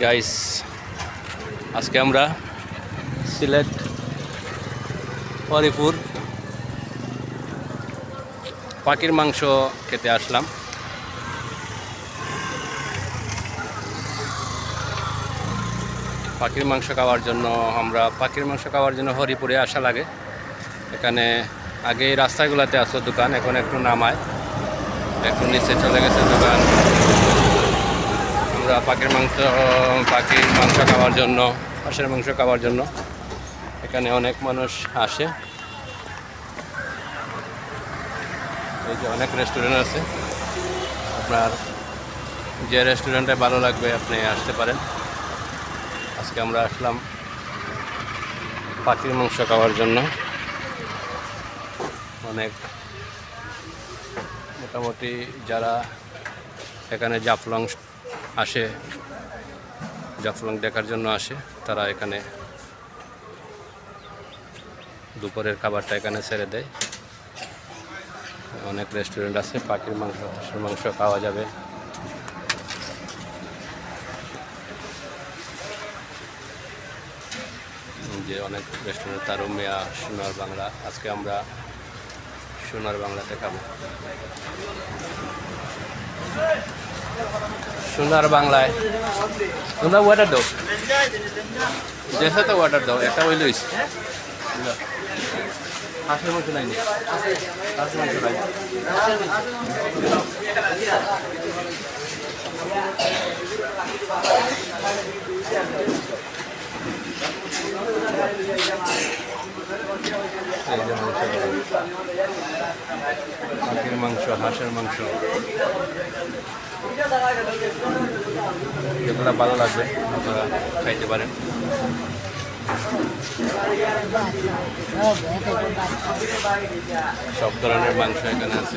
Guys আজকে আমরা সিলেট, হরিপুর পাখির মাংস খেতে আসলাম। পাখির মাংস খাওয়ার জন্য আমরা, পাখির মাংস খাওয়ার জন্য হরিপুরে আসা লাগে। এখানে আগে রাস্তাগুলোতে আসতো দোকান, এখন একটু নামায়, একটু নিচে চলে গেছে দোকান। পাখির মাংস পাখির মাংস খাওয়ার জন্য, হাঁসের মাংস খাওয়ার জন্য। এখানে অনেক মানুষ আসে। এই যে অনেক রেস্টুরেন্ট আছে। আপনার যে রেস্টুরেন্টে ভালো লাগবে, আপনি আসতে পারেন। আজকে আমরা আসলাম পাখির মাংস খাওয়ার জন্য। অনেক মোটামুটি যারা এখানে জাফলং আসে, জাফলং দেখার জন্য আসে। তারা এখানে দুপুরের খাবারটা এখানে ছেড়ে দেয়। অনেক রেস্টুরেন্ট আছে, পাখির মাংস, হাঁসের মাংস খাওয়া যাবে। যে অনেক রেস্টুরেন্ট তারও মেয়া সোনার বাংলা। আজকে আমরা সোনার বাংলাতে খাব। সোনার বাংলায়। তোমরা ওয়াটার দাও। দেশে তো ওয়াটার দাও, একটা ওই লইস। নাই? হাঁসের মাংস হাঁসের মাংস। যেগুলো ভালো লাগবে আপনারা খাইতে পারেন। সব ধরনের মাংস এখানে আছে।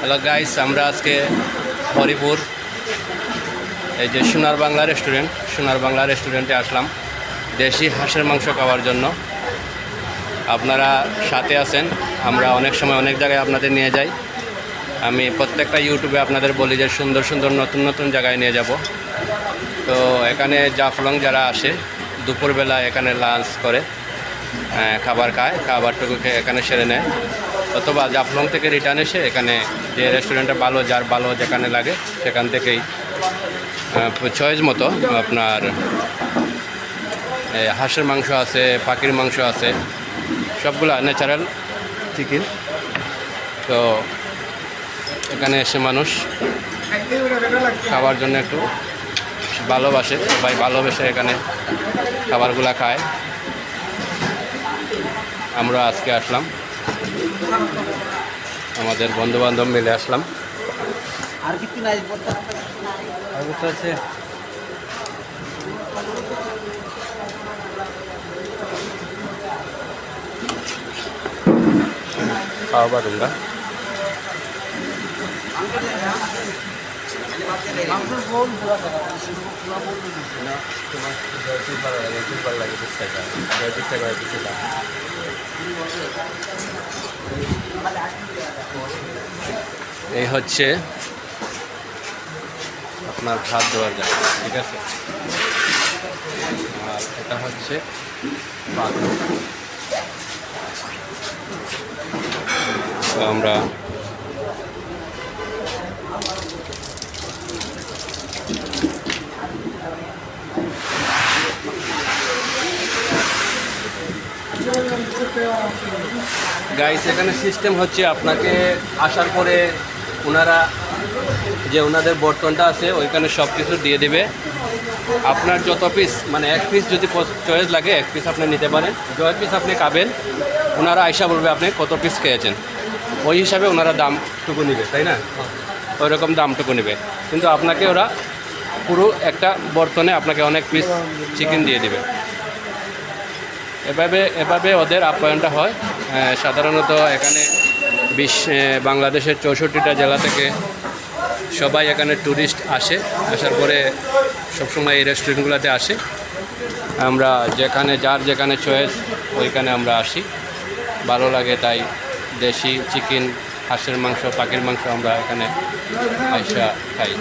হ্যালো গাইস আমরা আজকে হরিপুর এই যে সোনার বাংলা রেস্টুরেন্ট সোনার বাংলা রেস্টুরেন্টে আসলাম। দেশি হাঁসের মাংস খাওয়ার জন্য। আপনারা সাথে আছেন। আমরা অনেক সময় অনেক জায়গায় আপনাদের নিয়ে যাই। আমি প্রত্যেকটা ইউটিউবে আপনাদের বলি যে সুন্দর সুন্দর নতুন নতুন জায়গায় নিয়ে যাব। তো এখানে জাফলং যারা আসে, দুপুরবেলা এখানে লাঞ্চ করে খাবার খায়, খাবারটুকু এখানে সেরে নেয়। অথবা জাফলং থেকে রিটার্ন এসে এখানে যে রেস্টুরেন্টটা ভালো, যার ভালো যেখানে লাগে, সেখান থেকেই চয়েস মতো আপনার হাঁসের মাংস আছে, পাখির মাংস আছে, সবগুলা ন্যাচারাল চিকেন তো এখানে এসে মানুষ খাওয়ার জন্য একটু ভালোবাসে, সবাই ভালোবেসে এখানে খাবারগুলা খায়। আমরা আজকে আসলাম। আমাদের বন্ধু বান্ধব মিলে আসলাম। আর কিছু নাই এই হচ্ছে আপনার ভাত দেওয়ার জায়গা ঠিক আছে? আর এটা হচ্ছে আমরা গাইস এখানে সিস্টেম হচ্ছে আপনাকে আসার পরে ওনারা যে ওনাদের বর্তনটা আছে, ওইখানে সব কিছু দিয়ে দেবে। আপনার যত পিস মানে এক পিস যদি চয়েস লাগে, এক পিস আপনি নিতে পারেন। যয় পিস আপনি খাবেন, ওনারা আইসা বলবে আপনি কত পিস খেয়েছেন। ওই হিসাবে ওনারা দামটুকু নেবে, তাই না? ওই রকম দামটুকু নেবে। কিন্তু আপনাকে ওরা পুরো একটা বর্তনে আপনাকে অনেক পিস চিকেন দিয়ে দেবে। এভাবে এভাবে ওদের আপ্যায়নটা হয়। সাধারণত এখানে বিশ বাংলাদেশের চৌষট্টিটা জেলা থেকে সবাই এখানে ট্যুরিস্ট আসে। আসার পরে সবসময় এই রেস্টুরেন্টগুলোতে আসে। আমরা যেখানে, যার যেখানে চয়েস, ওইখানে আমরা আসি। ভালো লাগে তাই দেশি চিকেন, হাঁসের মাংস, পাখির মাংস আমরা এখানে আইসা খাই।